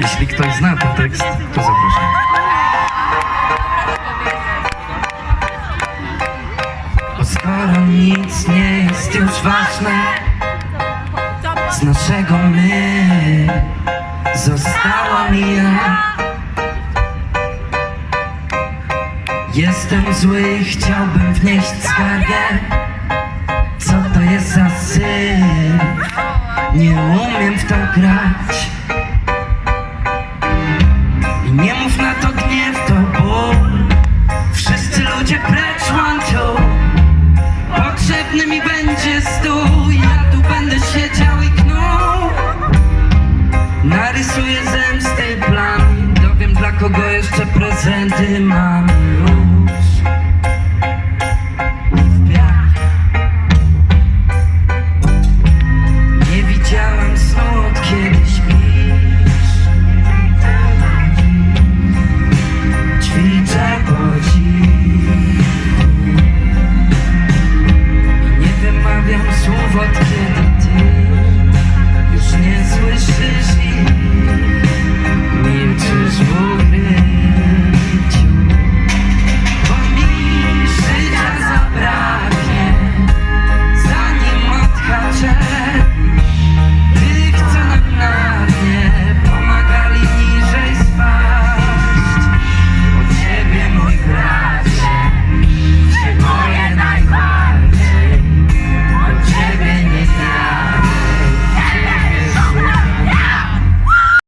Jeśli ktoś zna ten tekst, to zapraszam. Bo skoro nic nie jest już ważne Z naszego my Została mi ja Jestem zły i chciałbym wnieść skargę Co to jest za syf? Nie umiem w to grać Narysuję zemsty plan. Dowiem dla kogo jeszcze prezenty mam